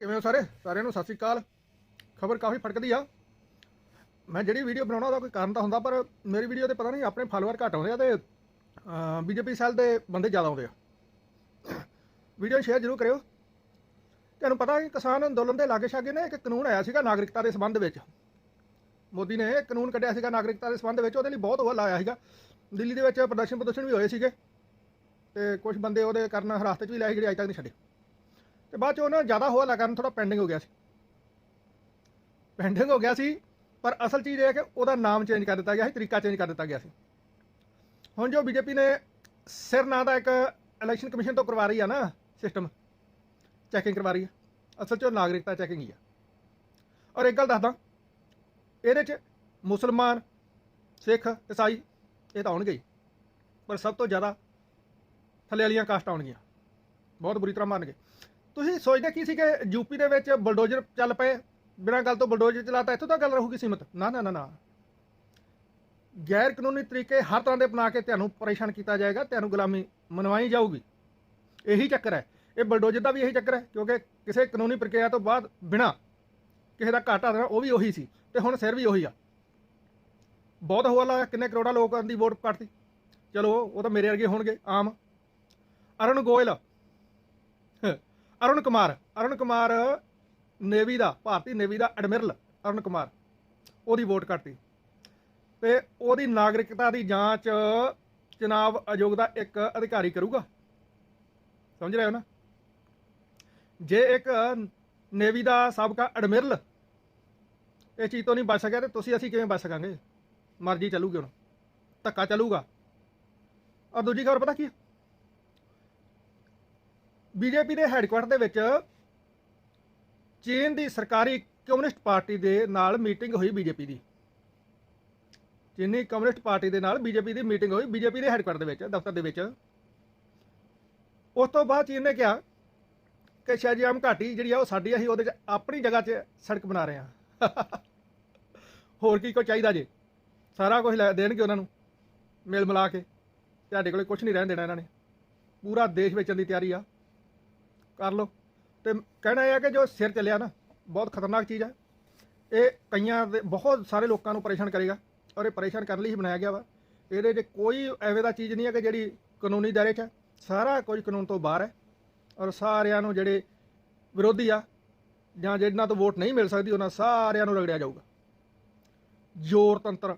ਕਿਵੇਂ ਹੋ ਸਾਰੇ? ਸਾਰਿਆਂ ਨੂੰ ਸਤਿ ਸ੍ਰੀ ਅਕਾਲ। ਖਬਰ ਕਾਫੀ ਫੜਕਦੀ ਆ। ਮੈਂ ਜਿਹੜੀ ਵੀਡੀਓ ਬਣਾਉਣਾ, ਉਹਦਾ ਕੋਈ ਕਾਰਨ ਤਾਂ ਹੁੰਦਾ, ਪਰ ਮੇਰੀ ਵੀਡੀਓ ਤੇ ਪਤਾ ਨਹੀਂ, ਆਪਣੇ ਫਾਲੋਅਰ ਘੱਟ ਆਉਂਦੇ ਆ ਤੇ ਬੀਜੇਪੀ ਸੈੱਲ ਦੇ ਬੰਦੇ ਜ਼ਿਆਦਾ ਆਉਂਦੇ ਆ। ਵੀਡੀਓ ਸ਼ੇਅਰ ਜ਼ਰੂਰ ਕਰਿਓ। ਤੁਹਾਨੂੰ ਪਤਾ ਹੈ, ਕਿਸਾਨ ਅੰਦੋਲਨ ਦੇ ਲਾਗੇ ਛਾਗੇ ਨੇ ਇੱਕ ਕਾਨੂੰਨ ਆਇਆ ਸੀਗਾ ਨਾਗਰਿਕਤਾ ਦੇ ਸੰਬੰਧ ਵਿੱਚ। ਮੋਦੀ ਨੇ ਇਹ ਕਾਨੂੰਨ ਕੱਢਿਆ ਸੀਗਾ ਨਾਗਰਿਕਤਾ ਦੇ ਸੰਬੰਧ ਵਿੱਚ, ਉਹਦੇ ਲਈ ਬਹੁਤ ਹਵਾ ਲਾਇਆ ਸੀਗਾ। ਦਿੱਲੀ ਦੇ ਵਿੱਚ ਪ੍ਰਦਰਸ਼ਨ ਪ੍ਰਦਰਸ਼ਨ ਵੀ ਹੋਏ ਸੀਗੇ। ਤੇ ਕੁਝ ਬੰਦੇ ਉਹਦੇ ਕਾਰਨ ਹਿਰਾਸਤ 'ਚ ਵੀ ਲਏ ਜਿਹੜੇ ਅਜੇ ਤੱਕ ਨਹੀਂ ਛੱਡੇ। ਤੇ ਬਾਅਦ ਚ ਉਹਨਾਂ ਜ਼ਿਆਦਾ ਹੋਇਆ ਕਾਰਨ ਥੋੜਾ ਪੈਂਡਿੰਗ ਹੋ ਗਿਆ ਸੀ। ਪੈਂਡਿੰਗ ਹੋ ਗਿਆ ਸੀ, ਪਰ ਅਸਲ ਚੀਜ਼ ਇਹ ਹੈ ਕਿ ਉਹਦਾ ਨਾਮ ਚੇਂਜ ਕਰ ਦਿੱਤਾ ਗਿਆ ਸੀ, ਤਰੀਕਾ ਚੇਂਜ ਕਰ ਦਿੱਤਾ ਗਿਆ ਸੀ। ਹੁਣ ਜੋ ਬੀਜੇਪੀ ਨੇ ਸਿਰ ਨਾਂ ਦਾ ਇੱਕ ਇਲੈਕਸ਼ਨ ਕਮਿਸ਼ਨ ਤੋਂ ਕਰਵਾ ਰਹੀ ਆ ਨਾ ਸਿਸਟਮ ਚੈਕਿੰਗ ਕਰਵਾ ਰਹੀ ਆ। ਅਸਲ ਚ ਉਹ ਨਾਗਰਿਕਤਾ ਚੈਕਿੰਗ ਹੀ ਆ। ਔਰ ਇੱਕ ਗੱਲ ਦੱਸਦਾ, ਇਹਦੇ ਚ ਮੁਸਲਮਾਨ, ਸਿੱਖ ਈਸਾਈ, ਇਹ ਤਾਂ ਆਉਣਗੇ ਹੀ। ਪਰ ਸਭ ਤੋਂ ਜ਼ਿਆਦਾ ਥੱਲੇ ਵਾਲੀਆਂ ਕਾਸਟ ਆਉਣਗੀਆਂ। ਬਹੁਤ ਬੁਰੀ ਤਰ੍ਹਾਂ ਮਾਰਨਗੇ। ਤੁਸੀਂ ਸੋਚਦੇ ਕੀ ਸੀ ਕਿ ਯੂਪੀ ਦੇ ਵਿੱਚ ਬਲਡੋਜ਼ਰ ਚੱਲ ਪਏ? ਬਿਨਾਂ ਗੱਲ ਤੋਂ ਬਲਡੋਜ਼ਰ ਚਲਾਤਾ, ਇੱਥੋਂ ਤਾਂ ਗੱਲ ਰਹੂਗੀ ਸੀਮਤ? ਨਾ ਨਾ ਨਾ ਨਾ। ਗੈਰ ਕਾਨੂੰਨੀ ਤਰੀਕੇ ਹਰ ਤਰ੍ਹਾਂ ਦੇ ਅਪਣਾ ਕੇ ਤੁਹਾਨੂੰ ਪਰੇਸ਼ਾਨ ਕੀਤਾ ਜਾਏਗਾ, ਤੁਹਾਨੂੰ ਗੁਲਾਮੀ ਮਨਵਾਈ ਜਾਊਗੀ। ਇਹੀ ਚੱਕਰ ਹੈ। ਇਹ ਬਲਡੋਜ਼ਰ ਦਾ ਵੀ ਇਹੀ ਚੱਕਰ ਹੈ, ਕਿਉਂਕਿ ਕਿਸੇ ਕਾਨੂੰਨੀ ਪ੍ਰਕਿਰਿਆ ਤੋਂ ਬਾਅਦ ਬਿਨਾਂ ਕਿਸੇ ਦਾ ਘਾਟਾ ਦੇਣਾ, ਉਹ ਵੀ ਉਹੀ ਸੀ ਤੇ ਹੁਣ ਸਿਰ ਵੀ ਉਹੀ ਆ। ਬਹੁਤ ਹਵਾਲਾ ਕਿੰਨੇ ਕਰੋੜਾਂ ਲੋਕਾਂ ਦੀ ਵੋਟ ਕੱਟਤੀ ਚਲੋ, ਉਹ ਤਾਂ ਮੇਰੇ ਵਰਗੇ ਹੋਣਗੇ, ਆਮ। ਅਰੁਣ ਗੋਇਲ ਅਰੁਣ ਕੁਮਾਰ ਅਰੁਣ ਕੁਮਾਰ ਨੇਵੀ ਦਾ, ਭਾਰਤੀ ਨੇਵੀ ਦਾ ਐਡਮਿਰਲ ਅਰੁਣ ਕੁਮਾਰ, ਉਹਦੀ ਵੋਟ ਕੱਟਤੀ ਤੇ ਉਹਦੀ ਨਾਗਰਿਕਤਾ ਦੀ ਜਾਂਚ ਚੁਣਾਵ ਆਯੋਗ ਦਾ ਇੱਕ ਅਧਿਕਾਰੀ ਕਰੂਗਾ। ਸਮਝ ਰਹੇ ਹੋ ਨਾ? ਜੇ ਇੱਕ ਨੇਵੀ ਦਾ ਸਾਬਕਾ ਐਡਮਿਰਲ ਇਹ ਚੀਜ਼ ਤੋਂ ਨਹੀਂ ਬਚ ਸਕਿਆ, ਤੇ ਤੁਸੀਂ ਅਸੀਂ ਕਿਵੇਂ ਬਚ ਸਕਾਂਗੇ? ਮਰਜ਼ੀ ਚੱਲੂਗੀ ਹੁਣ। ਧੱਕਾ ਚੱਲੂਗਾ। ਔਰ ਦੂਜੀ ਖਬਰ ਪਤਾ ਕੀ ਹੈ? ਬੀਜੇਪੀ ਦੇ ਹੈੱਡਕੁਆਟਰ ਦੇ ਵਿੱਚ ਚੀਨ ਦੀ ਸਰਕਾਰੀ ਕਮਿਊਨਿਸਟ ਪਾਰਟੀ ਦੇ ਨਾਲ ਮੀਟਿੰਗ ਹੋਈ ਬੀਜੇਪੀ ਦੀ। ਚੀਨੀ ਕਮਿਊਨਿਸਟ ਪਾਰਟੀ ਦੇ ਨਾਲ ਬੀਜੇਪੀ ਦੀ ਮੀਟਿੰਗ ਹੋਈ ਬੀਜੇਪੀ ਦੇ ਹੈੱਡਕੁਆਟਰ ਦੇ ਵਿੱਚ ਦਫ਼ਤਰ ਦੇ ਵਿੱਚ। ਉਸ ਤੋਂ ਬਾਅਦ ਚੀਨ ਨੇ ਕਿਹਾ ਕਿ ਸ਼ਾਹਜਹਾਨ ਘਾਟੀ ਜਿਹੜੀ ਆ ਉਹ ਸਾਡੀ ਆ, ਅਸੀਂ ਉਹਦੇ 'ਚ ਆਪਣੀ ਜਗ੍ਹਾ 'ਚ ਸੜਕ ਬਣਾ ਰਹੇ ਹਾਂ ਹੋਰ ਕੀ ਕੋ ਚਾਹੀਦਾ ਜੇ? ਸਾਰਾ ਕੁਝ ਲੈ ਦੇਣਗੇ ਉਹਨਾਂ ਨੂੰ ਮਿਲ ਮਿਲਾ ਕੇ। ਤੁਹਾਡੇ ਕੋਲੇ ਕੁਝ ਨਹੀਂ ਰਹਿਣ ਦੇਣਾ ਇਹਨਾਂ ਨੇ। ਪੂਰਾ ਦੇਸ਼ ਵੇਚਣ ਦੀ ਤਿਆਰੀ ਆ। ਕਰ ਲਓ। ਤੇ ਕਹਿਣਾ ਇਹ ਹੈ ਕਿ ਜੋ ਸਿਰ ਚੱਲਿਆ ਨਾ, ਬਹੁਤ ਖਤਰਨਾਕ ਚੀਜ਼ ਹੈ ਇਹ ਕਈਆਂ ਦੇ, ਬਹੁਤ ਸਾਰੇ ਲੋਕਾਂ ਨੂੰ ਪਰੇਸ਼ਾਨ ਕਰੇਗਾ ਔਰ ਇਹ ਪਰੇਸ਼ਾਨ ਕਰਨ ਲਈ ਹੀ ਬਣਾਇਆ ਗਿਆ ਵਾ। ਇਹਦੇ 'ਚ ਕੋਈ ਐਵੇਂ ਦਾ ਚੀਜ਼ ਨਹੀਂ ਹੈ ਕਿ ਜਿਹੜੀ ਕਾਨੂੰਨੀ ਦਾਇਰੇ 'ਚ ਹੈ ਸਾਰਾ ਕੁਝ ਕਾਨੂੰਨ ਤੋਂ ਬਾਹਰ ਹੈ ਔਰ ਸਾਰਿਆਂ ਨੂੰ ਜਿਹੜੇ ਵਿਰੋਧੀ ਆ ਜਾਂ ਜਿਹਨਾਂ ਤੋਂ ਵੋਟ ਨਹੀਂ ਮਿਲ ਸਕਦੀ, ਉਹਨਾਂ ਸਾਰਿਆਂ ਨੂੰ ਰਗੜਿਆ ਜਾਊਗਾ। ਜ਼ੋਰ ਤੰਤਰ